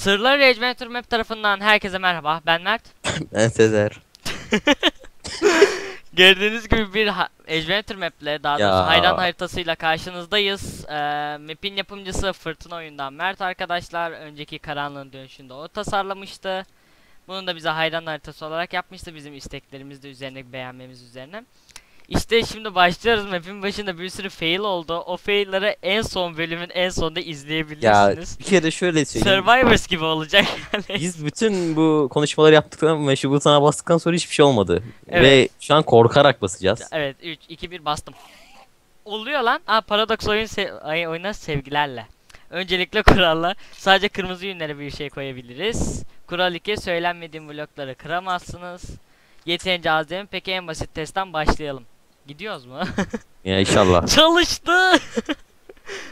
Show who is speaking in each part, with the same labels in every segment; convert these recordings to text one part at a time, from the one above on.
Speaker 1: Sırlar Adventure Map tarafından herkese merhaba. Ben Mert.
Speaker 2: Ben Sezer.
Speaker 1: Gördüğünüz gibi bir Adventure Map'le daha doğrusu
Speaker 2: Ya.
Speaker 1: hayran haritasıyla karşınızdayız. Ee, map'in yapımcısı Fırtına Oyun'dan Mert arkadaşlar. Önceki Karanlığın Dönüşü'nde o tasarlamıştı. Bunu da bize hayran haritası olarak yapmıştı bizim isteklerimiz de üzerine beğenmemiz üzerine. İşte şimdi başlıyoruz. Map'in başında bir sürü fail oldu. O fail'ları en son bölümün en sonunda
Speaker 2: Ya
Speaker 1: izleyebilirsiniz.
Speaker 2: bir kere şöyle söyleyeyim.
Speaker 1: Survivors gibi olacak yani.
Speaker 2: Biz bütün bu konuşmaları yaptıktan ve şu butona bastıktan sonra hiçbir şey olmadı.
Speaker 1: Evet.
Speaker 2: Ve şu an korkarak basacağız.
Speaker 1: Evet 3 2 1 bastım. Oluyor lan. Aa Paradox oyun se ay, oyuna sevgilerle. Öncelikle kurallar. Sadece kırmızı yünlere bir şey koyabiliriz. Kural 2 söylenmediğim blokları kıramazsınız. Yeterince az değil mi? Peki en basit testten başlayalım. Gidiyoruz mu?
Speaker 2: Ya inşallah.
Speaker 1: Çalıştı.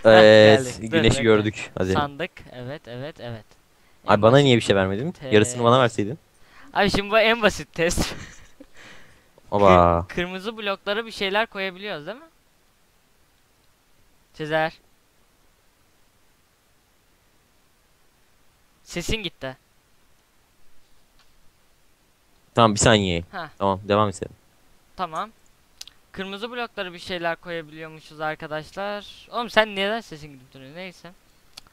Speaker 2: evet,
Speaker 1: geldik. Dur,
Speaker 2: güneşi
Speaker 1: bekle.
Speaker 2: gördük. Hadi.
Speaker 1: Sandık. Evet evet evet. En
Speaker 2: Ay bana
Speaker 1: basit-
Speaker 2: niye bir şey vermedin?
Speaker 1: Te-
Speaker 2: Yarısını bana verseydin.
Speaker 1: Abi şimdi bu en basit test.
Speaker 2: Oba.
Speaker 1: Kırmızı bloklara bir şeyler koyabiliyoruz değil mi? Sezer. Sesin gitti.
Speaker 2: Tamam bir saniye.
Speaker 1: Ha
Speaker 2: Tamam devam edelim.
Speaker 1: tamam. Kırmızı bloklara bir şeyler koyabiliyormuşuz arkadaşlar. Oğlum sen neden sesin gidip duruyor neyse.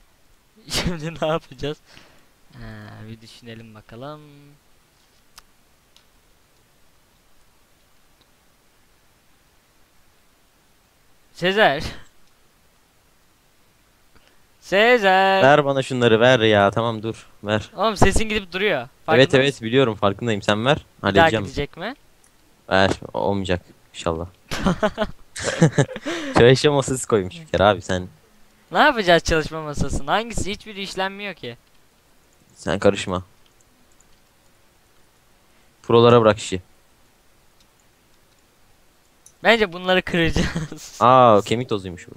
Speaker 1: Şimdi ne yapacağız? Ha, bir düşünelim bakalım. Sezer. Sezer.
Speaker 2: Ver bana şunları ver ya. Tamam dur. Ver.
Speaker 1: Oğlum sesin gidip duruyor.
Speaker 2: evet
Speaker 1: Farkında
Speaker 2: evet
Speaker 1: mısın?
Speaker 2: biliyorum farkındayım. Sen ver.
Speaker 1: Bir daha
Speaker 2: Halledeceğim.
Speaker 1: gidecek mi?
Speaker 2: Ver. Olmayacak. İnşallah. Çalışma masası koymuş bir kere abi sen.
Speaker 1: Ne yapacağız çalışma masasının? Hangisi? Hiçbiri işlenmiyor ki.
Speaker 2: Sen karışma. Prolara bırak işi.
Speaker 1: Bence bunları kıracağız.
Speaker 2: Aa kemik tozuymuş bu.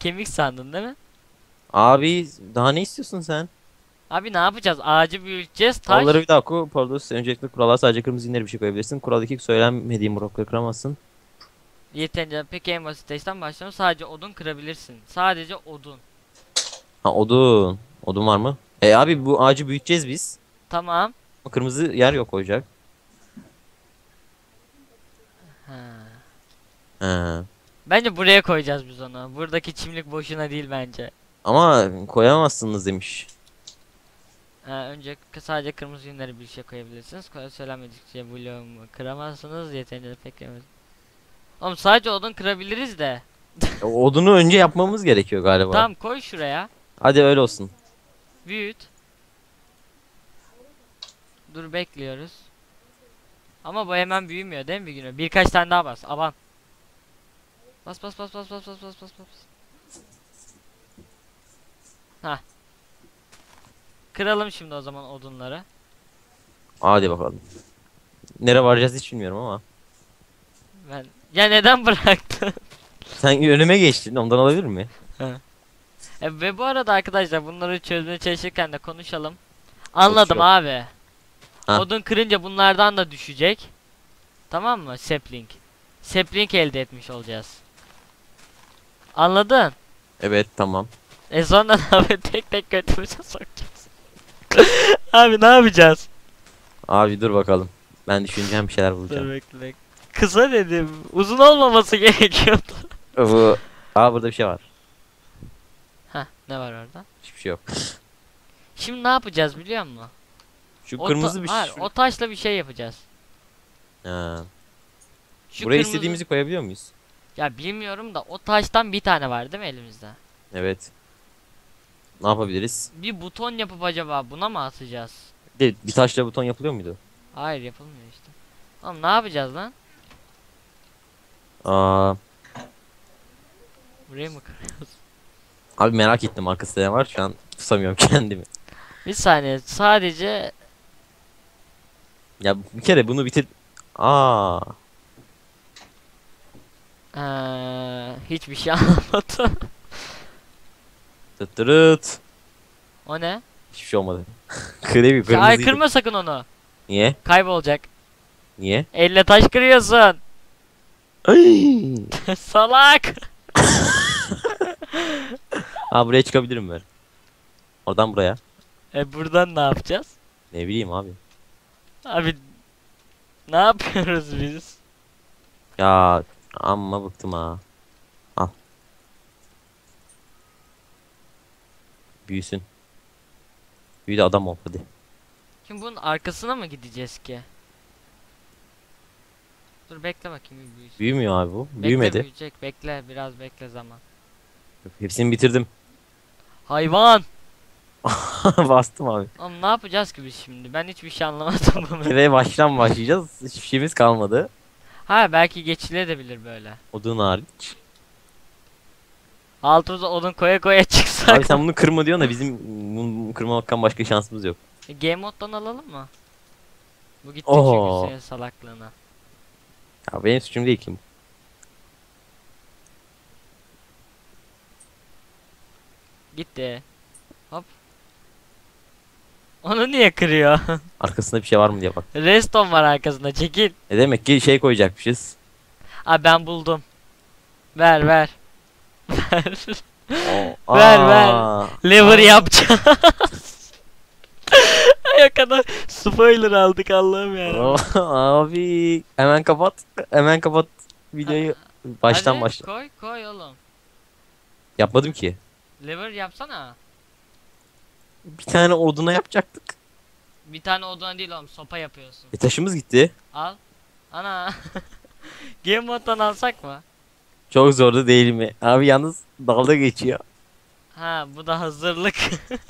Speaker 1: Kemik sandın değil mi?
Speaker 2: Abi daha ne istiyorsun sen?
Speaker 1: Abi ne yapacağız? Ağacı büyüteceğiz. Taş.
Speaker 2: Kuralları bir daha oku. Pardon öncelikle kurallar sadece kırmızı inleri bir şey koyabilirsin. Kural 2 söylenmediğim blokları kıramazsın.
Speaker 1: Yeterince peki en basit testten başlayalım. Sadece odun kırabilirsin. Sadece odun.
Speaker 2: Ha odun. Odun var mı? E abi bu ağacı büyüteceğiz biz.
Speaker 1: Tamam.
Speaker 2: Ama Kırmızı yer yok koyacak.
Speaker 1: Ha.
Speaker 2: He.
Speaker 1: Bence buraya koyacağız biz onu. Buradaki çimlik boşuna değil bence.
Speaker 2: Ama koyamazsınız demiş.
Speaker 1: Ha, önce k- sadece kırmızı yünleri bir şey koyabilirsiniz. Ko- Söylenmedikçe bloğumu kıramazsınız. Yeterince pek yemez. Oğlum sadece odun kırabiliriz de.
Speaker 2: Odunu önce yapmamız gerekiyor galiba.
Speaker 1: Tamam koy şuraya.
Speaker 2: Hadi öyle olsun.
Speaker 1: Büyüt. Dur bekliyoruz. Ama bu hemen büyümüyor değil mi bir güne? Birkaç tane daha bas. Aman. Bas bas bas bas bas bas bas bas bas. Hah. Kıralım şimdi o zaman odunları.
Speaker 2: Hadi bakalım. Nereye varacağız hiç bilmiyorum ama.
Speaker 1: Ben ya neden bıraktın?
Speaker 2: Sen önüme geçtin ondan olabilir mi?
Speaker 1: E, ve bu arada arkadaşlar bunları çözmeye çalışırken de konuşalım. Anladım
Speaker 2: Konuşalım.
Speaker 1: abi.
Speaker 2: Ha.
Speaker 1: Odun kırınca bunlardan da düşecek. Tamam mı? Sapling. Sapling elde etmiş olacağız. Anladın?
Speaker 2: Evet tamam.
Speaker 1: E sonra yapıyor? Tek tek götümüze sokacağız. abi ne yapacağız?
Speaker 2: Abi dur bakalım. Ben düşüneceğim bir şeyler bulacağım.
Speaker 1: Dur bekle. Kısa dedim. Uzun olmaması gerekiyordu.
Speaker 2: Bu... Aa burada bir şey var.
Speaker 1: Heh ne var orada?
Speaker 2: Hiçbir şey yok.
Speaker 1: Şimdi ne yapacağız biliyor musun?
Speaker 2: Şu
Speaker 1: O
Speaker 2: kırmızı bir
Speaker 1: Hayır,
Speaker 2: şey.
Speaker 1: o taşla bir şey yapacağız.
Speaker 2: Ha.
Speaker 1: Şu
Speaker 2: Buraya
Speaker 1: kırmızı-
Speaker 2: istediğimizi koyabiliyor muyuz?
Speaker 1: Ya bilmiyorum da o taştan bir tane var değil mi elimizde?
Speaker 2: Evet. Ne yapabiliriz?
Speaker 1: Bir buton yapıp acaba buna mı atacağız?
Speaker 2: Bir, de bir taşla buton yapılıyor muydu?
Speaker 1: Hayır yapılmıyor işte. Oğlum ne yapacağız lan?
Speaker 2: Aa,
Speaker 1: Burayı mı kırıyoruz?
Speaker 2: abi merak ettim arkasında ne var şu an tutamıyorum kendimi.
Speaker 1: Bir saniye sadece
Speaker 2: Ya bir kere bunu bitir... Aa,
Speaker 1: eee hiçbir şey anlamadım.
Speaker 2: Tıtırıt.
Speaker 1: o ne?
Speaker 2: Hiçbir şey olmadı. Krevi
Speaker 1: Ay
Speaker 2: kırmızıydı.
Speaker 1: kırma sakın onu.
Speaker 2: Niye?
Speaker 1: Kaybolacak.
Speaker 2: Niye?
Speaker 1: Elle taş kırıyorsun.
Speaker 2: Ay!
Speaker 1: Salak.
Speaker 2: Aa buraya çıkabilirim ben. Oradan buraya.
Speaker 1: E buradan ne yapacağız?
Speaker 2: Ne bileyim abi.
Speaker 1: Abi ne yapıyoruz biz?
Speaker 2: Ya amma bıktım ha. Büyüsün. Büyü de adam ol hadi.
Speaker 1: Şimdi bunun arkasına mı gideceğiz ki? Dur bekle bakayım büyüsün.
Speaker 2: Büyümüyor abi bu.
Speaker 1: Bekle
Speaker 2: Büyümedi.
Speaker 1: büyüyecek bekle biraz bekle zaman.
Speaker 2: Hepsini bitirdim.
Speaker 1: Hayvan!
Speaker 2: Bastım abi.
Speaker 1: Oğlum ne yapacağız ki biz şimdi? Ben hiçbir şey anlamadım bunu.
Speaker 2: Ve baştan başlayacağız. Hiçbir şeyimiz kalmadı.
Speaker 1: ha belki geçilebilir böyle.
Speaker 2: Odun hariç.
Speaker 1: Altımıza odun koya koya çıksak.
Speaker 2: Abi sen bunu kırma diyorsun da bizim bunu kırmamaktan başka şansımız yok.
Speaker 1: E, Game moddan alalım mı? Bu gitti
Speaker 2: Oho.
Speaker 1: çünkü senin salaklığına.
Speaker 2: Ya benim suçum değil ki. bu.
Speaker 1: Gitti. Hop. Onu niye kırıyor?
Speaker 2: Arkasında bir şey var mı diye bak.
Speaker 1: Reston var arkasında çekil.
Speaker 2: E demek ki şey koyacakmışız.
Speaker 1: Abi ben buldum. Ver ver. Ver.
Speaker 2: Oo,
Speaker 1: Ver, ver. Lever yapacağız. Ay kadar spoiler aldık Allah'ım ya.
Speaker 2: Oo, Abi hemen kapat. Hemen kapat videoyu. Baştan
Speaker 1: Hadi,
Speaker 2: başla.
Speaker 1: Koy koy oğlum.
Speaker 2: Yapmadım ki.
Speaker 1: Lever yapsana.
Speaker 2: Bir tane oduna yapacaktık.
Speaker 1: Bir tane odun değil oğlum sopa yapıyorsun.
Speaker 2: E taşımız gitti.
Speaker 1: Al. Ana. Game alsak mı?
Speaker 2: Çok zordu değil mi? Abi yalnız dalga geçiyor.
Speaker 1: Ha bu da hazırlık.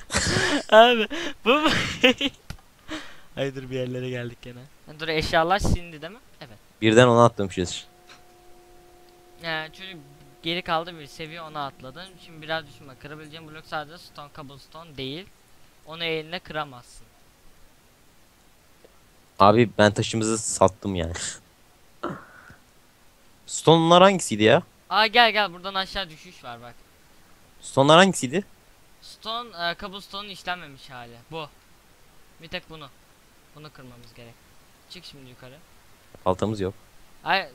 Speaker 1: Abi bu mu? Haydır bir yerlere geldik gene. Ha, Dur eşyalar silindi değil mi? Evet.
Speaker 2: Birden ona atlamışız.
Speaker 1: Ee, çocuk geri kaldı bir seviye ona atladın. Şimdi biraz düşünme. Kırabileceğin blok sadece stone cobblestone değil. Onu eline kıramazsın.
Speaker 2: Abi ben taşımızı sattım yani. Stone'lar hangisiydi ya?
Speaker 1: Aa gel gel buradan aşağı düşüş var bak.
Speaker 2: Stone'lar hangisiydi?
Speaker 1: Stone e, cobblestone'un işlenmemiş hali. Bu. Bir tek bunu. Bunu kırmamız gerek. Çık şimdi yukarı.
Speaker 2: Baltamız yok.
Speaker 1: Ay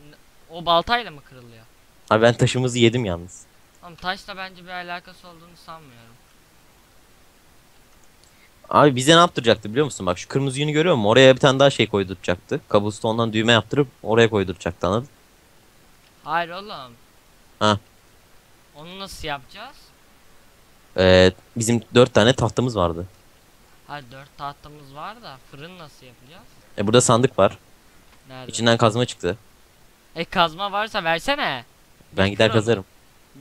Speaker 1: o baltayla mı kırılıyor?
Speaker 2: Abi ben taşımızı yedim yalnız.
Speaker 1: Ama taşla bence bir alakası olduğunu sanmıyorum.
Speaker 2: Abi bize ne yaptıracaktı biliyor musun? Bak şu kırmızı yünü görüyor musun? Oraya bir tane daha şey koyduracaktı. Cobblestone'dan düğme yaptırıp oraya koyduracaktı anladın?
Speaker 1: Hayır oğlum.
Speaker 2: Ha.
Speaker 1: Onu nasıl yapacağız?
Speaker 2: Ee, bizim dört tane tahtamız vardı.
Speaker 1: Hayır dört tahtamız var da fırın nasıl yapacağız?
Speaker 2: E burada sandık var.
Speaker 1: Nerede?
Speaker 2: İçinden kazma çıktı.
Speaker 1: E kazma varsa versene.
Speaker 2: Ben gider
Speaker 1: kır onu.
Speaker 2: kazarım.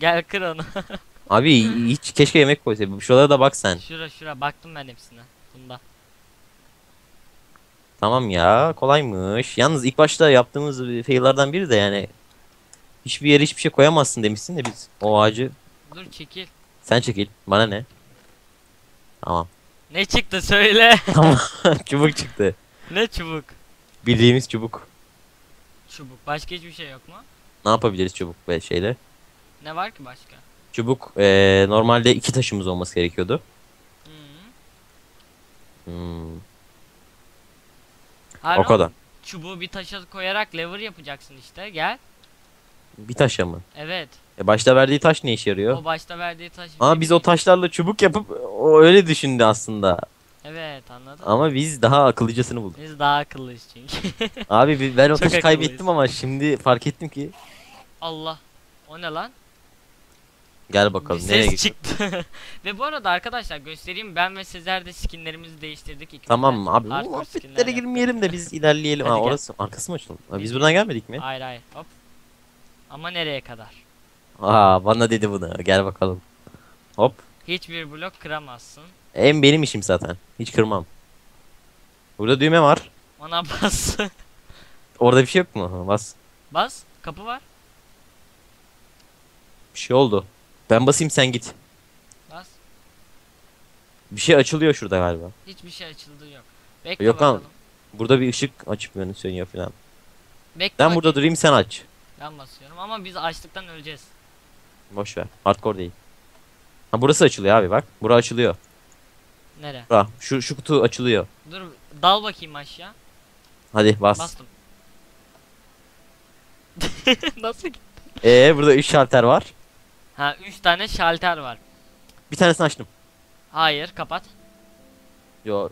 Speaker 1: Gel kır onu.
Speaker 2: Abi hiç keşke yemek koysaydım. Şuralara da bak sen.
Speaker 1: şura şura baktım ben hepsine. Bunda.
Speaker 2: Tamam ya kolaymış. Yalnız ilk başta yaptığımız fail'lardan biri de yani hiçbir yere hiçbir şey koyamazsın demişsin de biz o ağacı
Speaker 1: Dur çekil.
Speaker 2: sen çekil. Bana ne? Tamam.
Speaker 1: Ne çıktı söyle.
Speaker 2: Tamam. çubuk çıktı.
Speaker 1: ne çubuk?
Speaker 2: Bildiğimiz çubuk.
Speaker 1: Çubuk. Başka hiçbir şey yok mu?
Speaker 2: Ne yapabiliriz çubuk ve şeyle?
Speaker 1: Ne var ki başka?
Speaker 2: Çubuk eee, normalde iki taşımız olması gerekiyordu.
Speaker 1: Hı
Speaker 2: Hmm, o kadar.
Speaker 1: Çubuğu bir taşa koyarak lever yapacaksın işte. Gel.
Speaker 2: Bir taşa mı?
Speaker 1: Evet.
Speaker 2: E başta verdiği taş ne işe yarıyor?
Speaker 1: O başta verdiği taş.
Speaker 2: Ama biz o taşlarla çubuk yapıp o öyle düşündü aslında.
Speaker 1: Evet anladım.
Speaker 2: Ama biz daha akıllıcasını bulduk.
Speaker 1: Biz daha akıllıyız çünkü.
Speaker 2: Abi bi- ben o taşı kaybettim ama şimdi fark ettim ki.
Speaker 1: Allah. O ne lan?
Speaker 2: Gel bakalım
Speaker 1: bir
Speaker 2: nereye
Speaker 1: ses
Speaker 2: gidiyor?
Speaker 1: çıktı. ve bu arada arkadaşlar göstereyim ben ve Sezer de skinlerimizi değiştirdik. İkimiz
Speaker 2: Tamam
Speaker 1: de
Speaker 2: abi? Bu muhabbetlere girmeyelim de biz ilerleyelim.
Speaker 1: Hadi
Speaker 2: ha
Speaker 1: gel.
Speaker 2: orası arkası mı açıldı? Biz buradan gelmedik mi?
Speaker 1: Hayır hayır hop. Ama nereye kadar?
Speaker 2: Aa bana dedi bunu. Gel bakalım. Hop.
Speaker 1: Hiçbir blok kıramazsın.
Speaker 2: En benim işim zaten. Hiç kırmam. Burada düğme var.
Speaker 1: Ona bas.
Speaker 2: Orada bir şey yok mu? Bas.
Speaker 1: bas. Kapı var.
Speaker 2: Bir şey oldu. Ben basayım sen git.
Speaker 1: Bas.
Speaker 2: Bir şey açılıyor şurada galiba.
Speaker 1: Hiçbir şey açıldığı yok. Bekle
Speaker 2: Yok lan.
Speaker 1: bakalım.
Speaker 2: Burada bir ışık açıp yönü sönüyor falan.
Speaker 1: Bekle
Speaker 2: Ben
Speaker 1: bakayım.
Speaker 2: burada durayım sen aç.
Speaker 1: Ben basıyorum ama biz açlıktan öleceğiz.
Speaker 2: Boş ver. Hardcore değil. Ha burası açılıyor abi bak. Bura açılıyor.
Speaker 1: Nere?
Speaker 2: Bura. Şu şu kutu açılıyor.
Speaker 1: Dur dal bakayım aşağı.
Speaker 2: Hadi bas.
Speaker 1: Bastım. Nasıl? ki?
Speaker 2: Ee burada 3 şalter var.
Speaker 1: Ha 3 tane şalter var.
Speaker 2: Bir tanesini açtım.
Speaker 1: Hayır kapat.
Speaker 2: Yo.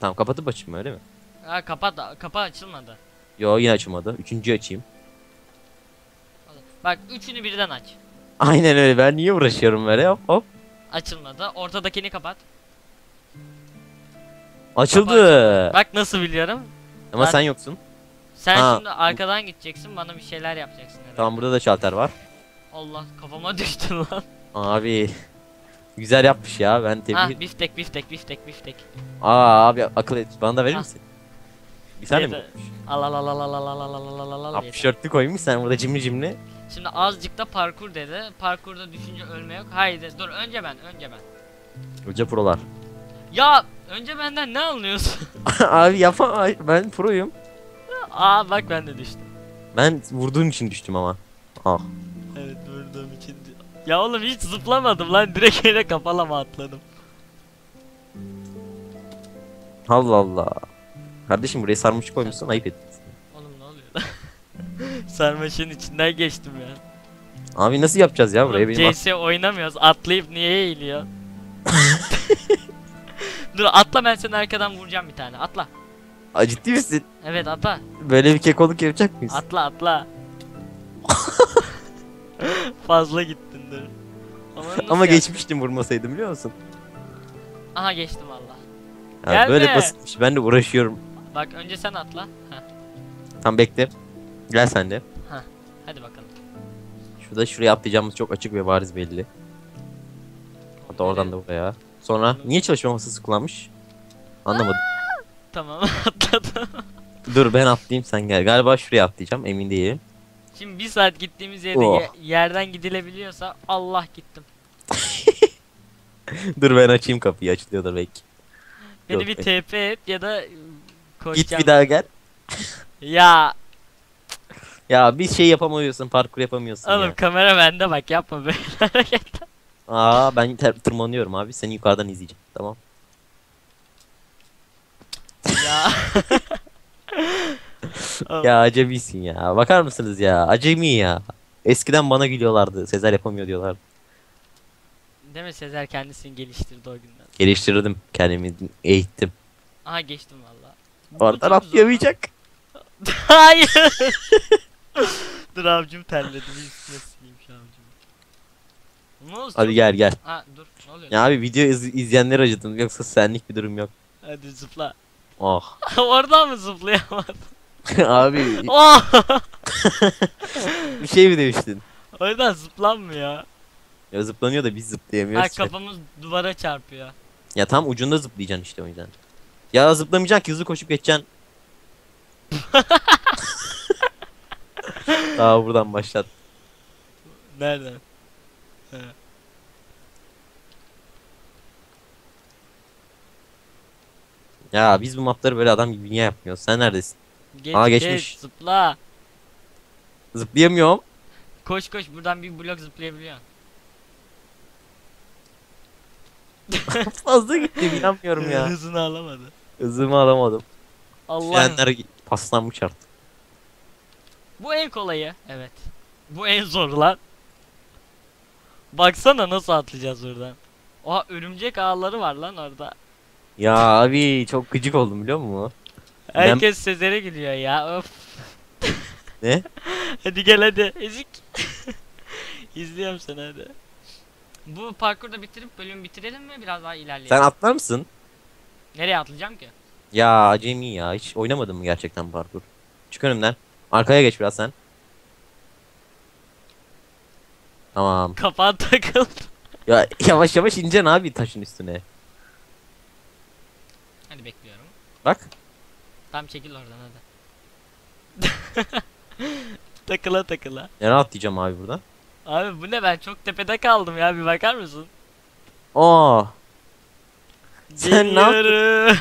Speaker 2: Tamam kapatıp açayım öyle mi?
Speaker 1: Ha kapat kapı açılmadı.
Speaker 2: Yo yine açılmadı. Üçüncüyü açayım.
Speaker 1: Bak üçünü birden aç.
Speaker 2: Aynen öyle. Ben niye uğraşıyorum böyle? Hop hop.
Speaker 1: Açılmadı. Ortadakini kapat.
Speaker 2: Açıldı.
Speaker 1: Bak nasıl biliyorum.
Speaker 2: Ama
Speaker 1: Ben-
Speaker 2: sen yoksun.
Speaker 1: Sen
Speaker 2: Ha.
Speaker 1: şimdi arkadan gideceksin bana bir şeyler yapacaksın herhalde.
Speaker 2: Tamam burada da şalter var.
Speaker 1: Allah kafama düştün lan.
Speaker 2: Abi. Güzel yapmış ya. Ben tebrik ederim.
Speaker 1: biftek biftek biftek biftek.
Speaker 2: Aa abi akıl et. Bana da verir
Speaker 1: Ha.
Speaker 2: misin? Bir tane mi?
Speaker 1: Yeter. Al al al al al al al al al al al al
Speaker 2: Abi
Speaker 1: yeter.
Speaker 2: tişörtlü koymuş sen burada cimri cimri.
Speaker 1: Şimdi azıcık da parkur dedi. Parkurda düşünce ölme yok. Haydi dur önce ben önce ben.
Speaker 2: Hoca prolar.
Speaker 1: Ya önce benden ne anlıyorsun?
Speaker 2: abi yapma ben proyum.
Speaker 1: Aa bak ben de düştüm.
Speaker 2: Ben vurduğun için düştüm ama. Ah.
Speaker 1: Evet vurduğum için. Ya oğlum hiç zıplamadım lan direkt öyle kafalama atladım.
Speaker 2: Allah Allah. Kardeşim buraya sarmış koymuşsun ayıp etmişsin.
Speaker 1: Sarmaşığın içinden geçtim ya.
Speaker 2: Abi nasıl yapacağız ya buraya benim
Speaker 1: CS oynamıyoruz. Atlayıp niye eğiliyor? Dur atla ben seni arkadan vuracağım bir tane. Atla.
Speaker 2: Aa, ciddi misin?
Speaker 1: Evet atla.
Speaker 2: Böyle bir kekoluk yapacak mıyız?
Speaker 1: Atla atla. Fazla gittin dur. Ama, nasıl
Speaker 2: Ama
Speaker 1: yap-
Speaker 2: geçmiştim vurmasaydım biliyor musun?
Speaker 1: Aha geçtim valla.
Speaker 2: Ya
Speaker 1: Gelme.
Speaker 2: böyle basitmiş ben de uğraşıyorum.
Speaker 1: Bak önce sen atla. Heh,
Speaker 2: Tamam bekle. Gel sen de.
Speaker 1: hadi bakalım.
Speaker 2: Şurada şuraya atlayacağımız çok açık ve bariz belli. Hatta oradan da buraya. Sonra niye çalışma masası kullanmış? Anlamadım.
Speaker 1: Tamam atladım.
Speaker 2: Dur ben atlayayım sen gel. Galiba şuraya atlayacağım emin değilim.
Speaker 1: Şimdi bir saat gittiğimiz yerde
Speaker 2: Oh.
Speaker 1: ye- yerden gidilebiliyorsa Allah gittim.
Speaker 2: Dur ben açayım kapıyı açılıyordur belki.
Speaker 1: Beni
Speaker 2: Yok,
Speaker 1: bir. TP et ya da ıı,
Speaker 2: Git bir daha gel.
Speaker 1: Ya
Speaker 2: Ya bir şey yapamıyorsun parkur yapamıyorsun
Speaker 1: oğlum
Speaker 2: ya.
Speaker 1: kamera bende bak yapma böyle hareketler.
Speaker 2: Aa ben tırmanıyorum abi seni yukarıdan izleyeceğim tamam.
Speaker 1: ya.
Speaker 2: Ya acemisin ya bakar mısınız ya acemi ya. Eskiden bana gülüyorlardı Sezer yapamıyor diyorlardı.
Speaker 1: Değil mi Sezer kendisini geliştirdi o günden.
Speaker 2: Geliştirdim kendimi eğittim.
Speaker 1: Aha geçtim valla.
Speaker 2: Oradan atlayamayacak.
Speaker 1: Hayır. dur avcum terledi bir üstüne sileyim şu avcumu. Ne?
Speaker 2: Hadi gel gel.
Speaker 1: Ha dur ne oluyor?
Speaker 2: Ya abi video iz- izleyenleri acıdım yoksa senlik bir durum yok.
Speaker 1: Hadi zıpla.
Speaker 2: Oh.
Speaker 1: Oradan mı zıplayamadın?
Speaker 2: abi
Speaker 1: Oh!
Speaker 2: bir şey mi demiştin?
Speaker 1: Oradan zıplanmıyor.
Speaker 2: Ya zıplanıyor da biz
Speaker 1: Ha
Speaker 2: zıplayamıyoruz. ki.
Speaker 1: kafamız duvara çarpıyor.
Speaker 2: Ya tam ucunda zıplayacaksın işte o yüzden. Ya zıplamayacaksın ki hızlı koşup geçeceksin. Daha buradan başlat.
Speaker 1: Nereden? He.
Speaker 2: Ya biz bu mapları böyle adam gibi niye yapmıyoruz? Sen neredesin?
Speaker 1: Geç,
Speaker 2: Aa,
Speaker 1: geç,
Speaker 2: geçmiş.
Speaker 1: zıpla.
Speaker 2: Zıplayamıyorum.
Speaker 1: Koş koş buradan bir blok zıplayabiliyorsun.
Speaker 2: Fazla gitti inanmıyorum ya.
Speaker 1: Hızını alamadı.
Speaker 2: Hızımı alamadım.
Speaker 1: Allah.
Speaker 2: Frenler paslanmış artık.
Speaker 1: Bu en kolayı. Evet. Bu en zor lan. Baksana nasıl atlayacağız buradan. Oha örümcek ağları var lan orada.
Speaker 2: Ya abi çok gıcık oldum biliyor musun? Ben-
Speaker 1: Herkes Sezer'e gülüyor ya. Of.
Speaker 2: Ne?
Speaker 1: hadi gel hadi. Ezik. İzliyorum seni hadi. Bu parkurda bitirip bölümü bitirelim mi? Biraz daha ilerleyelim.
Speaker 2: Sen atlar mısın?
Speaker 1: Nereye atlayacağım ki?
Speaker 2: Ya acemi ya hiç oynamadın mı gerçekten parkur? Çık önümden. Arkaya geç biraz sen. Tamam.
Speaker 1: Kafan takıldı.
Speaker 2: Ya yavaş yavaş ineceksin abi taşın üstüne.
Speaker 1: Hadi bekliyorum.
Speaker 2: Bak.
Speaker 1: Tam çekil oradan hadi. takıla takıla.
Speaker 2: Nereye atlayacağım abi buradan?
Speaker 1: Abi bu ne ben çok tepede kaldım ya bir bakar mısın?
Speaker 2: Aa, Sen ne yaptın?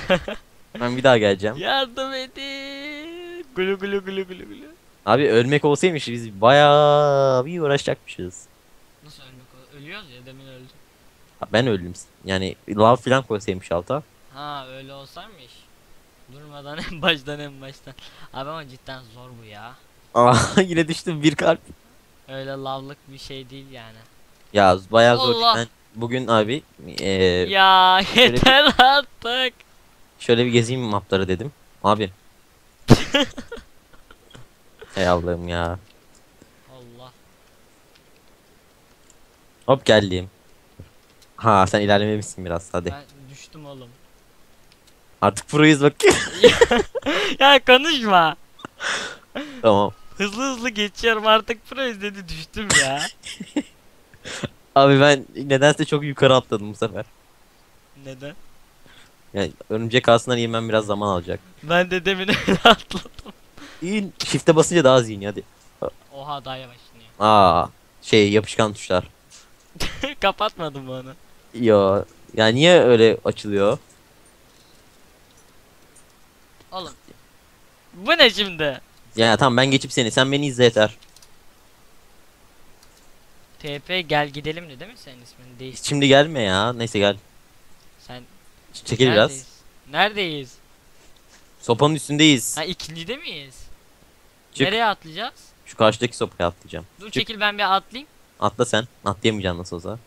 Speaker 2: Ben bir daha geleceğim.
Speaker 1: Yardım edin. Gulu gulu gulu gulu gulu.
Speaker 2: Abi ölmek olsaymış biz bayağı bir uğraşacakmışız.
Speaker 1: Nasıl ölmek? Ölüyoruz ya demin öldük.
Speaker 2: Ha, Ben öldüm. Yani lav falan koysaymış alta.
Speaker 1: Ha öyle olsaymış. Durmadan en baştan en baştan. Abi ama cidden zor bu ya.
Speaker 2: Aa yine düştüm bir kalp.
Speaker 1: Öyle lavlık bir şey değil yani.
Speaker 2: Ya bayağı zor. Ben bugün abi eee
Speaker 1: ya yeter artık.
Speaker 2: Şöyle bir gezeyim mapları dedim. Abi. Hey Allah'ım ya.
Speaker 1: Allah.
Speaker 2: Hop geldim. Ha sen ilerlememişsin biraz hadi.
Speaker 1: Ben düştüm oğlum.
Speaker 2: Artık proyuz bak.
Speaker 1: ya konuşma.
Speaker 2: tamam.
Speaker 1: Hızlı hızlı geçiyorum artık pro izledi düştüm ya.
Speaker 2: Abi ben nedense çok yukarı atladım bu sefer.
Speaker 1: Neden?
Speaker 2: Yani örümcek ağasından yemem biraz zaman alacak.
Speaker 1: Ben de demin atladım.
Speaker 2: İyi shift'e basınca daha hızlı iniyor hadi.
Speaker 1: Oha daha yavaş iniyor.
Speaker 2: Aa şey yapışkan tuşlar.
Speaker 1: Kapatmadım mı onu?
Speaker 2: Yo. Ya niye öyle açılıyor?
Speaker 1: Oğlum. Bu ne şimdi?
Speaker 2: Ya tamam ben geçip seni. Sen beni izle yeter.
Speaker 1: TP gel gidelim de değil mi senin ismin? Değiş.
Speaker 2: Şimdi gelme ya. Neyse gel. Çekil biraz.
Speaker 1: neredeyiz?
Speaker 2: Sopanın üstündeyiz.
Speaker 1: Ha ikincide miyiz?
Speaker 2: Çık.
Speaker 1: Nereye atlayacağız?
Speaker 2: Şu karşıdaki sopaya atlayacağım.
Speaker 1: Dur
Speaker 2: Çık.
Speaker 1: çekil ben bir atlayayım.
Speaker 2: Atla sen. Atlayamayacaksın nasıl olsa.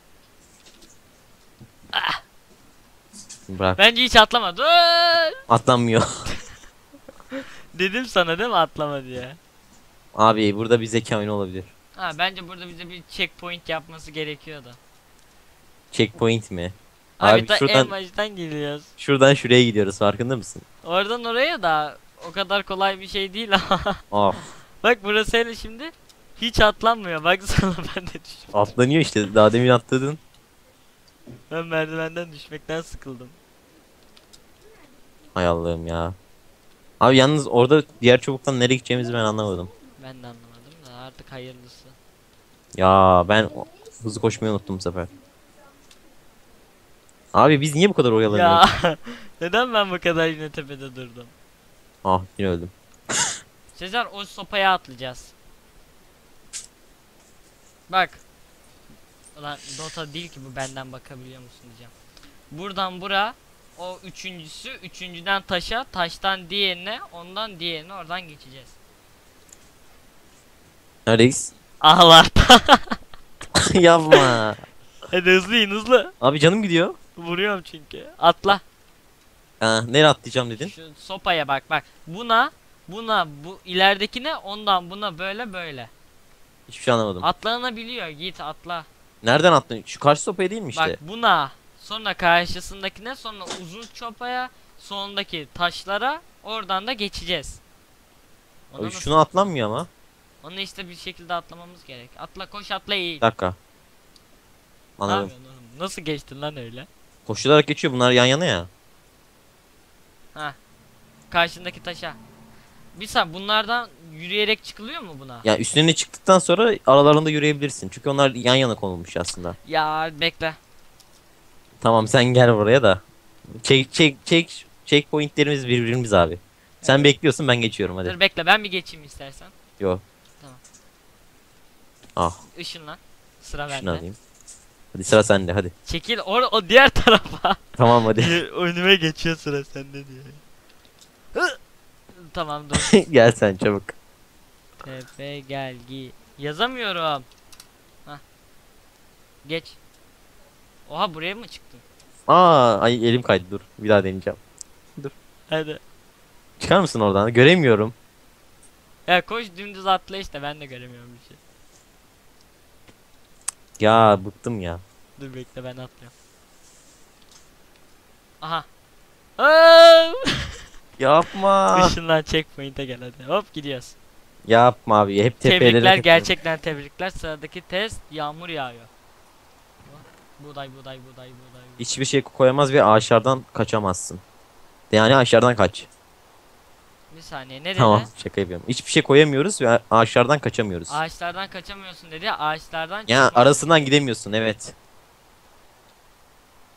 Speaker 2: Bırak.
Speaker 1: Bence hiç atlama. Dur.
Speaker 2: Atlanmıyor.
Speaker 1: Dedim sana değil mi atlama diye.
Speaker 2: Abi burada bir zeka oyunu olabilir.
Speaker 1: Ha bence burada bize bir checkpoint yapması gerekiyordu.
Speaker 2: Checkpoint mi?
Speaker 1: Abi,
Speaker 2: Abi şuradan-
Speaker 1: en baştan geliyoruz.
Speaker 2: Şuradan şuraya gidiyoruz farkında mısın?
Speaker 1: Oradan oraya da o kadar kolay bir şey değil ama.
Speaker 2: Of.
Speaker 1: Bak burası hele şimdi hiç atlanmıyor. Baksana ben de düştüm.
Speaker 2: Atlanıyor işte. Daha demin atladın.
Speaker 1: Ben merdivenden düşmekten sıkıldım.
Speaker 2: Hay Allah'ım ya. Abi yalnız orada diğer çubuktan nereye gideceğimizi ben anlamadım.
Speaker 1: Ben de anlamadım da artık hayırlısı.
Speaker 2: Ya ben hızlı koşmayı unuttum bu sefer. Abi biz niye bu kadar oyalanıyoruz?
Speaker 1: Ya neden ben bu kadar yine tepede durdum?
Speaker 2: Ah yine öldüm.
Speaker 1: Sezer o sopaya atlayacağız. Bak. Ulan Dota değil ki bu benden bakabiliyor musun diyeceğim. Buradan bura o üçüncüsü üçüncüden taşa taştan diğerine ondan diğerine oradan geçeceğiz.
Speaker 2: Neredeyiz?
Speaker 1: Allah.
Speaker 2: Yapma.
Speaker 1: Hadi hızlı in hızlı.
Speaker 2: Abi canım gidiyor.
Speaker 1: Vuruyorum çünkü. Atla.
Speaker 2: Ha, nereye atlayacağım dedin?
Speaker 1: Şu sopaya bak bak. Buna buna bu ileridekine ondan buna böyle böyle.
Speaker 2: Hiçbir şey anlamadım.
Speaker 1: Atlanabiliyor git atla.
Speaker 2: Nereden attın? Şu karşı sopaya değil mi işte?
Speaker 1: Bak buna sonra karşısındakine sonra uzun çopaya sondaki taşlara oradan da geçeceğiz. Ona
Speaker 2: Abi
Speaker 1: nasıl-
Speaker 2: şunu atlanmıyor ama.
Speaker 1: Onu işte bir şekilde atlamamız gerek. Atla koş atla iyi.
Speaker 2: Bir dakika. Anladım.
Speaker 1: Nasıl geçtin lan öyle?
Speaker 2: Koşularak geçiyor bunlar yan yana ya.
Speaker 1: Karşındaki taşa. Bir saniye bunlardan yürüyerek çıkılıyor mu buna?
Speaker 2: Ya üstlerine çıktıktan sonra aralarında yürüyebilirsin. Çünkü onlar yan yana konulmuş aslında.
Speaker 1: Ya bekle.
Speaker 2: Tamam sen gel buraya da. Check check check checkpointlerimiz birbirimiz abi. Sen bekliyorsun ben geçiyorum hadi.
Speaker 1: Dur bekle ben bir geçeyim istersen.
Speaker 2: Yo.
Speaker 1: Tamam.
Speaker 2: Ah
Speaker 1: Işınlan. Sıra
Speaker 2: şunu
Speaker 1: bende.
Speaker 2: alayım. Hadi sıra sende hadi.
Speaker 1: Çekil or o diğer tarafa.
Speaker 2: Tamam hadi.
Speaker 1: Önüme geçiyor sıra sende diye. tamam dur.
Speaker 2: gel sen çabuk.
Speaker 1: TP gel gi. Yazamıyorum. Hah. Geç. Oha buraya mı çıktın?
Speaker 2: Aa ay elim kaydı dur. Bir daha deneyeceğim.
Speaker 1: Hadi.
Speaker 2: Çıkar mısın oradan? Göremiyorum.
Speaker 1: Ya koş dümdüz atla işte ben de göremiyorum bir şey.
Speaker 2: Ya bıktım ya.
Speaker 1: Dur bekle ben atlıyorum. Aha.
Speaker 2: Yapma.
Speaker 1: Işınlan checkpoint'e gel hadi. Hop gidiyoruz.
Speaker 2: Yapma abi. Hep tepelere
Speaker 1: Tebrikler gerçekten tebrikler. Sıradaki test yağmur yağıyor. Buğday buğday buğday buğday. buğday.
Speaker 2: Hiçbir şey koyamaz ve ağaçlardan kaçamazsın. Yani ağaçlardan kaç.
Speaker 1: Bir saniye ne dedi?
Speaker 2: Tamam şaka yapıyorum. Hiçbir şey koyamıyoruz ve ağaçlardan kaçamıyoruz.
Speaker 1: Ağaçlardan kaçamıyorsun dedi. Ağaçlardan
Speaker 2: Ya
Speaker 1: çıkma.
Speaker 2: arasından gidemiyorsun evet.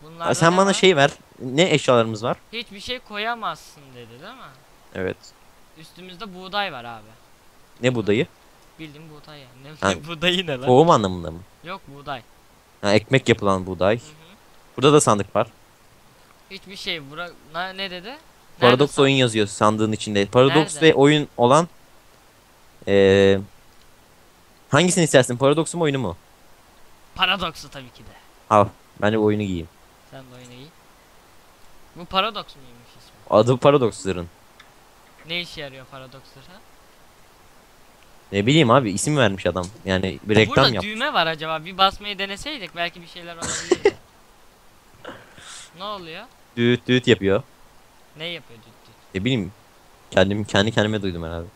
Speaker 1: Bunlarda
Speaker 2: Ha, sen bana
Speaker 1: var?
Speaker 2: şey ver. Ne eşyalarımız var?
Speaker 1: Hiçbir şey koyamazsın dedi değil mi?
Speaker 2: Evet.
Speaker 1: Üstümüzde buğday var abi.
Speaker 2: Ne budayı?
Speaker 1: Bildiğin buğday ya. Ne
Speaker 2: Ha,
Speaker 1: buğdayı ne lan?
Speaker 2: Tohum anlamında mı?
Speaker 1: Yok buğday.
Speaker 2: Ha, ekmek yapılan buğday.
Speaker 1: Hı hı.
Speaker 2: Burada da sandık var.
Speaker 1: Hiçbir şey bura na, ne dedi? Nerede
Speaker 2: Paradox
Speaker 1: san-
Speaker 2: oyun yazıyor sandığın içinde. Paradox
Speaker 1: Nerede?
Speaker 2: ve oyun olan eee hangisini istersin? Paradox'u mu oyunu mu?
Speaker 1: Paradox'u tabii ki de.
Speaker 2: Al. Ben de oyunu giyeyim.
Speaker 1: Sen de oyunu iyi. Bu paradoks muymuş ismi?
Speaker 2: Adı Paradox'ların.
Speaker 1: Ne işe yarıyor paradokslar ha?
Speaker 2: Ne bileyim abi isim vermiş adam. Yani bir reklam
Speaker 1: Burada
Speaker 2: yap.
Speaker 1: düğme var acaba. Bir basmayı deneseydik belki bir şeyler olabilirdi. ne oluyor?
Speaker 2: Düğüt düğüt yapıyor.
Speaker 1: Ne yapıyor düt düt?
Speaker 2: Ne bileyim. Kendim kendi kendime duydum herhalde.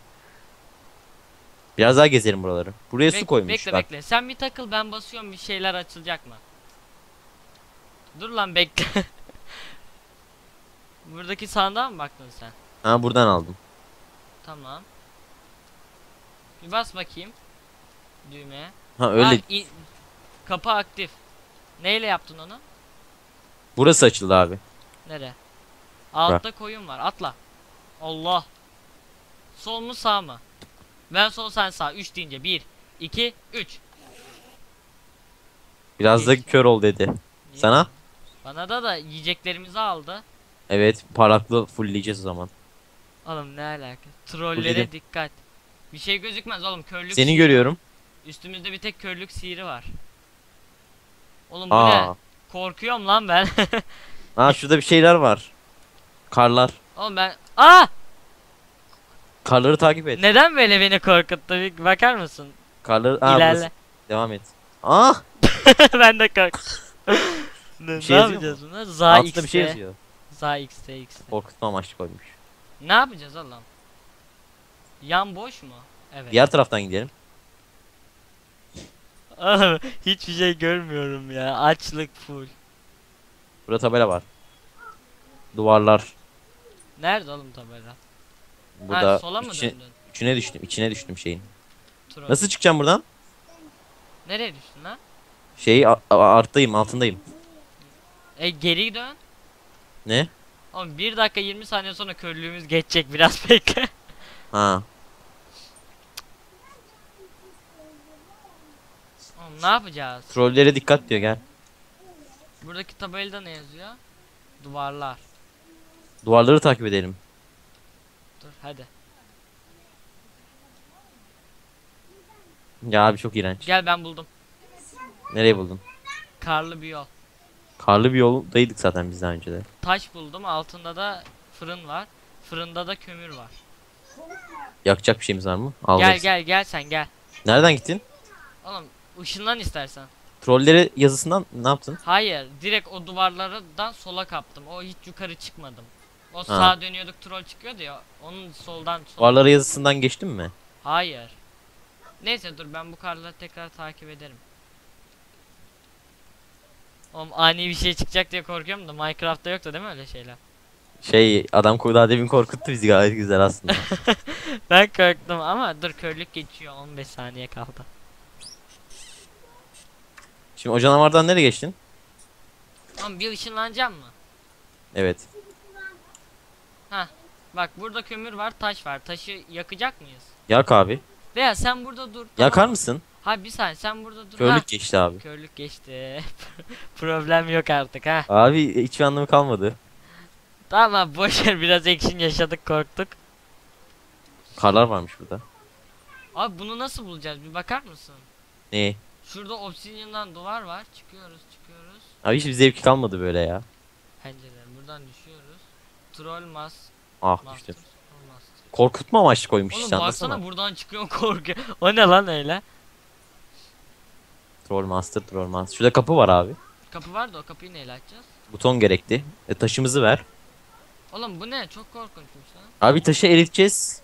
Speaker 2: Biraz daha gezelim buraları. Buraya su
Speaker 1: Bek-
Speaker 2: koymuş
Speaker 1: Bekle
Speaker 2: bak.
Speaker 1: bekle. Sen bir takıl ben basıyorum bir şeyler açılacak mı? Dur lan bekle. Buradaki sandığa mı baktın sen?
Speaker 2: Ha buradan aldım.
Speaker 1: Tamam. Bir bas bakayım. Düğmeye.
Speaker 2: Ha öyle.
Speaker 1: Ha, i- kapı aktif. Neyle yaptın onu?
Speaker 2: Burası açıldı abi.
Speaker 1: Nere? Altta koyun var. Atla. Allah. Sol mu sağ mı? Ben sol sen sağ. 3 deyince 1 2 3.
Speaker 2: Biraz da kör ol dedi. Sana?
Speaker 1: Bana da da yiyeceklerimizi aldı.
Speaker 2: Evet paraklı fullleyeceğiz o zaman.
Speaker 1: Oğlum ne alaka? Trollere
Speaker 2: Fulledim.
Speaker 1: dikkat. Bir şey gözükmez oğlum körlük
Speaker 2: Seni
Speaker 1: sihiri-
Speaker 2: görüyorum.
Speaker 1: Üstümüzde bir tek körlük sihiri var. Oğlum bu
Speaker 2: Aa.
Speaker 1: ne? Korkuyorum lan ben.
Speaker 2: Ha şurada bir şeyler var. Karlar.
Speaker 1: oğlum ben... Aa!
Speaker 2: Karları takip et.
Speaker 1: Neden böyle beni korkuttu? Bir bakar mısın?
Speaker 2: Karları ha,
Speaker 1: İlerle.
Speaker 2: burası. Devam et. Ah!
Speaker 1: ben de korktum. ne,
Speaker 2: Bir şey
Speaker 1: ne yapacağız buna? Za
Speaker 2: Altta bir şey yazıyor.
Speaker 1: Za X'te X'te.
Speaker 2: Korkutma amaçlı koymuş.
Speaker 1: Ne yapacağız oğlum? Yan boş mu? Evet.
Speaker 2: Diğer taraftan gidelim.
Speaker 1: Oğlum hiçbir şey görmüyorum ya. Açlık full.
Speaker 2: Burada tabela var. Duvarlar.
Speaker 1: Nerede oğlum tabela?
Speaker 2: Burada
Speaker 1: ha, sola mı
Speaker 2: içine,
Speaker 1: döndün?
Speaker 2: içine düştüm. içine düştüm şeyin.
Speaker 1: Troll.
Speaker 2: Nasıl çıkacağım buradan?
Speaker 1: Nereye düştün lan?
Speaker 2: Şeyi arttayım, altındayım.
Speaker 1: E geri dön.
Speaker 2: Ne?
Speaker 1: Oğlum 1 dakika 20 saniye sonra körlüğümüz geçecek biraz bekle.
Speaker 2: Ha.
Speaker 1: Oğlum ne yapacağız?
Speaker 2: Trollere dikkat diyor gel.
Speaker 1: Buradaki tabelada ne yazıyor? Duvarlar.
Speaker 2: Duvarları takip edelim.
Speaker 1: Dur hadi.
Speaker 2: Ya abi çok iğrenç.
Speaker 1: Gel ben buldum.
Speaker 2: Nereye buldun?
Speaker 1: Karlı bir yol.
Speaker 2: Karlı bir yoldaydık zaten biz daha önce de.
Speaker 1: Taş buldum. Altında da fırın var. Fırında da kömür var.
Speaker 2: Yakacak bir şeyimiz var mı?
Speaker 1: Gel
Speaker 2: Alırız.
Speaker 1: gel gel sen gel.
Speaker 2: Nereden gittin?
Speaker 1: Oğlum ışınlan istersen.
Speaker 2: Trolleri yazısından ne yaptın?
Speaker 1: Hayır, direkt o duvarlardan sola kaptım. O hiç yukarı çıkmadım. O sağa dönüyorduk troll çıkıyordu ya. Onun soldan sola.
Speaker 2: Duvarları yazısından geçtin mi?
Speaker 1: Hayır. Neyse dur ben bu karları tekrar takip ederim. Oğlum ani bir şey çıkacak diye korkuyorum da Minecraft'ta yoktu değil mi öyle şeyler?
Speaker 2: Şey adam daha demin korkuttu bizi gayet güzel aslında.
Speaker 1: Ben korktum ama dur körlük geçiyor 15 saniye kaldı.
Speaker 2: Şimdi o canavardan nereye geçtin?
Speaker 1: Oğlum bir ışınlanacağım mı?
Speaker 2: Evet.
Speaker 1: Bak burada kömür var taş var. Taşı yakacak mıyız?
Speaker 2: Yak abi.
Speaker 1: Veya sen burada dur.
Speaker 2: Yakar
Speaker 1: tamam.
Speaker 2: mısın?
Speaker 1: Ha bir saniye sen burada dur. Ha,
Speaker 2: Körlük geçti abi.
Speaker 1: Körlük geçti. Problem yok artık ha.
Speaker 2: Abi hiçbir anlamı kalmadı.
Speaker 1: Tamam boşver biraz action yaşadık korktuk.
Speaker 2: Karlar varmış burada.
Speaker 1: Abi bunu nasıl bulacağız bir bakar mısın?
Speaker 2: Ne?
Speaker 1: Şurada obsidyen'dan duvar var. Çıkıyoruz çıkıyoruz.
Speaker 2: Abi hiçbir zevki kalmadı böyle ya.
Speaker 1: Pencere buradan düşüyoruz. Troll mas
Speaker 2: Ah
Speaker 1: master.
Speaker 2: düştüm.
Speaker 1: master.
Speaker 2: Korkutma amaçlı koymuş
Speaker 1: Oğlum
Speaker 2: işte
Speaker 1: baksana
Speaker 2: anlasana.
Speaker 1: buradan çıkıyorum korkuyor. O ne lan öyle?
Speaker 2: Troll master, troll master. Şurada kapı var abi.
Speaker 1: Kapı var da o kapıyı neyle açacağız?
Speaker 2: Buton gerekti. E taşımızı ver.
Speaker 1: Oğlum bu ne? Çok korkunçmuş lan.
Speaker 2: Abi taşı eriteceğiz.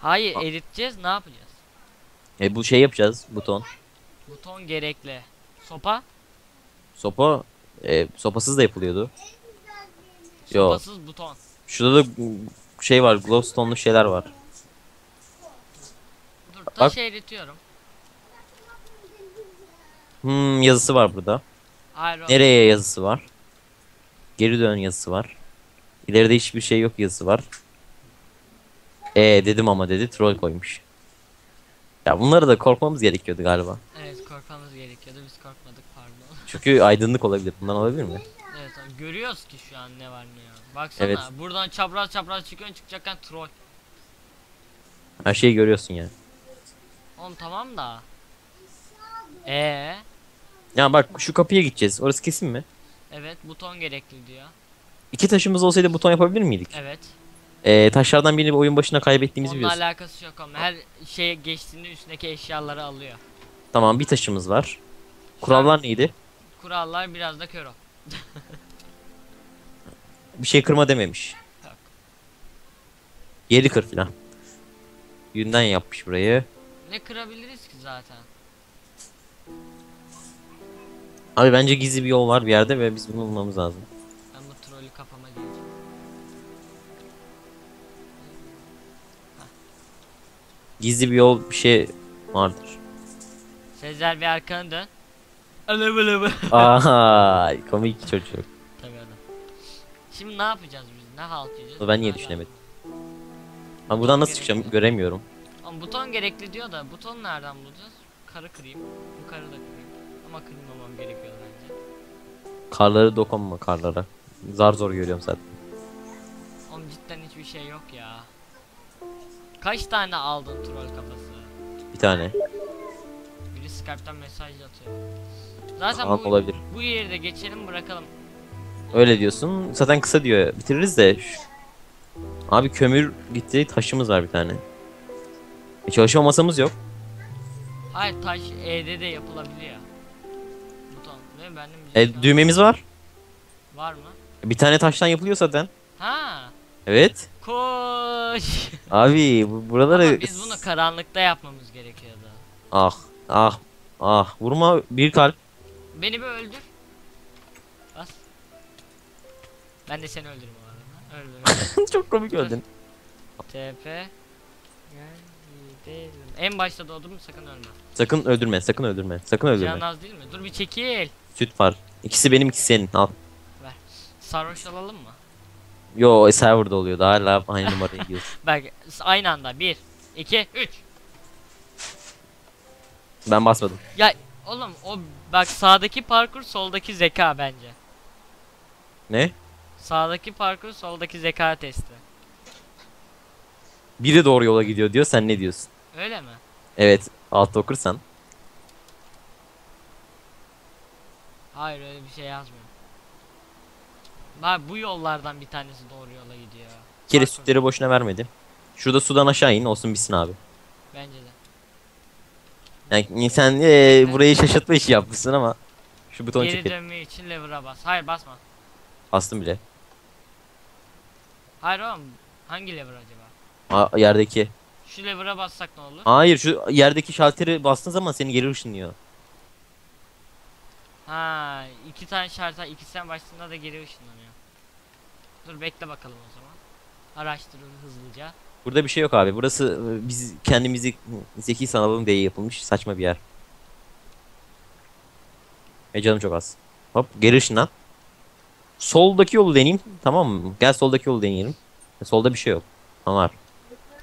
Speaker 1: Hayır
Speaker 2: A-
Speaker 1: eriteceğiz ne yapacağız?
Speaker 2: E bu şey yapacağız buton.
Speaker 1: Buton gerekli. Sopa?
Speaker 2: Sopa e, sopasız da yapılıyordu. Yo.
Speaker 1: Sopasız buton.
Speaker 2: Şurada da şey var, glowstone'lu şeyler var.
Speaker 1: Dur taşı eritiyorum.
Speaker 2: Hmm yazısı var burada.
Speaker 1: Hayır.
Speaker 2: Nereye yazısı var? Geri dön yazısı var. İleride hiçbir şey yok yazısı var. E dedim ama dedi troll koymuş. Ya bunları da korkmamız gerekiyordu galiba.
Speaker 1: Evet korkmamız gerekiyordu biz korkmadık pardon.
Speaker 2: Çünkü aydınlık olabilir. Bundan olabilir mi?
Speaker 1: Görüyoruz ki şu an ne var ne yok. Baksana
Speaker 2: Evet.
Speaker 1: buradan çapraz çapraz çıkıyorsun çıkacakken troll.
Speaker 2: Her şeyi görüyorsun yani.
Speaker 1: Oğlum tamam da. Ee,
Speaker 2: Ya bak şu kapıya gideceğiz. Orası kesin mi?
Speaker 1: Evet buton gerekli diyor.
Speaker 2: İki taşımız olsaydı buton yapabilir miydik?
Speaker 1: Evet.
Speaker 2: Ee, taşlardan birini oyun başına kaybettiğimizi
Speaker 1: Onunla
Speaker 2: biliyorsun.
Speaker 1: alakası yok ama her şeye geçtiğinde üstündeki eşyaları alıyor.
Speaker 2: Tamam bir taşımız var. Kurallar neydi?
Speaker 1: Kurallar biraz da kör ol.
Speaker 2: Bir şey kırma dememiş.
Speaker 1: Yok.
Speaker 2: Geri kır filan. Yünden yapmış burayı.
Speaker 1: Ne kırabiliriz ki zaten?
Speaker 2: Abi bence gizli bir yol var bir yerde ve biz bunu bulmamız lazım.
Speaker 1: Ben bu trolü kafama giyeceğim.
Speaker 2: Gizli bir yol bir şey vardır.
Speaker 1: Sezer bir arkanı dön. Alev alev.
Speaker 2: Aha komik çocuk.
Speaker 1: Şimdi ne yapacağız biz? Ne halt yiyeceğiz?
Speaker 2: Ben niye düşünemedim? Ama buradan nasıl çıkacağım göremiyorum.
Speaker 1: Ama buton gerekli diyor da buton nereden bulacağız? Karı kırayım. Bu karı da kırayım. Ama kırmamam gerekiyor bence.
Speaker 2: Karları dokunma karlara. Zar zor görüyorum zaten.
Speaker 1: Oğlum cidden hiçbir şey yok ya. Kaç tane aldın troll kafası?
Speaker 2: Bir tane.
Speaker 1: Biri Skype'tan mesaj atıyor. Zaten
Speaker 2: Tamam,
Speaker 1: bu,
Speaker 2: olabilir.
Speaker 1: bu yeri de geçelim bırakalım.
Speaker 2: Öyle diyorsun. Zaten kısa diyor. Bitiririz de. Abi kömür gitti. Taşımız var bir tane. E, çalışma masamız yok.
Speaker 1: Hayır taş E'de de yapılabiliyor. Buton ve benim bir şey
Speaker 2: E, düğmemiz var.
Speaker 1: var mı?
Speaker 2: Bir tane taştan yapılıyor zaten.
Speaker 1: Ha,
Speaker 2: Evet.
Speaker 1: koş.
Speaker 2: Abi bu, buraları...
Speaker 1: Ama biz bunu karanlıkta yapmamız gerekiyordu.
Speaker 2: Ah ah ah vurma bir kalp.
Speaker 1: Beni bir öldür. Bas. Ben de seni öldürürüm o arada. Öldür.
Speaker 2: Çok komik öldün.
Speaker 1: TP. Gel gidelim. En başta doğdum sakın ölme.
Speaker 2: Sakın öldürme sakın öldürme sakın öldürme.
Speaker 1: Can az değil mi? Dur bir çekil.
Speaker 2: Süt var. İkisi benim ikisi senin al.
Speaker 1: Sarhoş olalım mı?
Speaker 2: Yo e, serverda oluyordu hala aynı numarayı giyiyorsun.
Speaker 1: Bak aynı anda 1 2 3.
Speaker 2: Ben basmadım.
Speaker 1: Ya oğlum o bak sağdaki parkur soldaki zeka bence.
Speaker 2: Ne?
Speaker 1: Sağdaki parkur soldaki zeka testi.
Speaker 2: Biri doğru yola gidiyor diyor sen ne diyorsun?
Speaker 1: Öyle mi?
Speaker 2: Evet altta okursan.
Speaker 1: Hayır öyle bir şey yazmıyor. Bak bu yollardan bir tanesi doğru yola gidiyor.
Speaker 2: Bir kere
Speaker 1: Parkur.
Speaker 2: sütleri boşuna vermedim. Şurada sudan aşağı in olsun bitsin abi.
Speaker 1: Bence de.
Speaker 2: Yani sen ee, burayı şaşırtma işi yapmışsın ama. Şu butonu
Speaker 1: Geri
Speaker 2: çekin.
Speaker 1: dönme için lever'a bas. Hayır basma.
Speaker 2: Bastım bile.
Speaker 1: Hayır oğlum hangi lever acaba?
Speaker 2: Aa, yerdeki.
Speaker 1: Şu lever'a bassak ne olur?
Speaker 2: Hayır şu yerdeki şalteri bastığın zaman seni geri ışınlıyor.
Speaker 1: Ha, iki tane şarta ikisinden başladığında da geri ışınlanıyor. Dur bekle bakalım o zaman. Araştırın hızlıca.
Speaker 2: Burada bir şey yok abi. Burası e, biz kendimizi zeki sanalım diye yapılmış saçma bir yer. Ve canım çok az. Hop geri ışınlan. Soldaki yolu deneyeyim. Tamam mı? Gel soldaki yolu deneyelim. E, Solda bir şey yok. Ama var.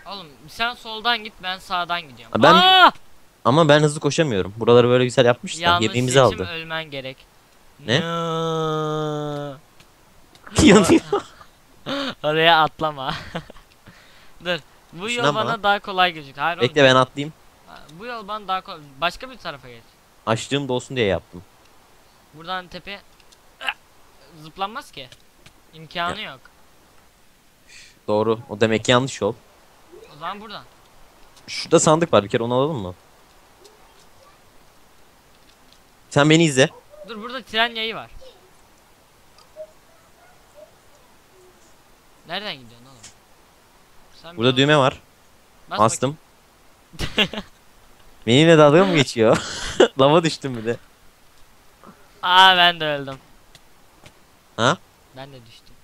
Speaker 1: Oğlum sen soldan git ben sağdan gidiyorum.
Speaker 2: Ben-
Speaker 1: Aa!
Speaker 2: Ama ben hızlı koşamıyorum. Buraları böyle güzel yapmışlar.
Speaker 1: Yanlış
Speaker 2: Yemeğimizi
Speaker 1: seçim
Speaker 2: aldı.
Speaker 1: ölmen gerek.
Speaker 2: Ne? Yanıyor.
Speaker 1: Oraya atlama. Dur. Bu yol
Speaker 2: Şuna
Speaker 1: bana
Speaker 2: bak.
Speaker 1: daha kolay gözüküyor. Hayır oğlum,
Speaker 2: Bekle ben atlayayım.
Speaker 1: Bu yol bana daha kolay. Başka bir tarafa geç.
Speaker 2: Açlığım da olsun diye yaptım.
Speaker 1: Buradan tepe zıplanmaz ki. İmkanı yok.
Speaker 2: Doğru. O demek ki yanlış yol.
Speaker 1: O zaman buradan.
Speaker 2: Şurada sandık var. Bir kere onu alalım mı? Sen beni izle.
Speaker 1: Dur burada tren yayı var. Nereden gidiyorsun oğlum? Sen
Speaker 2: Burada düğme var.
Speaker 1: bas
Speaker 2: Bastım. Benimle dalga mı geçiyor? Lava düştüm bir de.
Speaker 1: bakayım. Aa ben de öldüm.
Speaker 2: Ha?
Speaker 1: Ben de düştüm.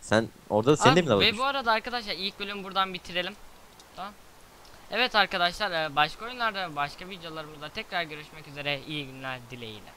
Speaker 2: Sen orada sen de mi
Speaker 1: Ve bu arada arkadaşlar ilk bölümü buradan bitirelim. Tamam. Evet arkadaşlar e, başka oyunlarda başka videolarımızda tekrar görüşmek üzere iyi günler dileğiyle.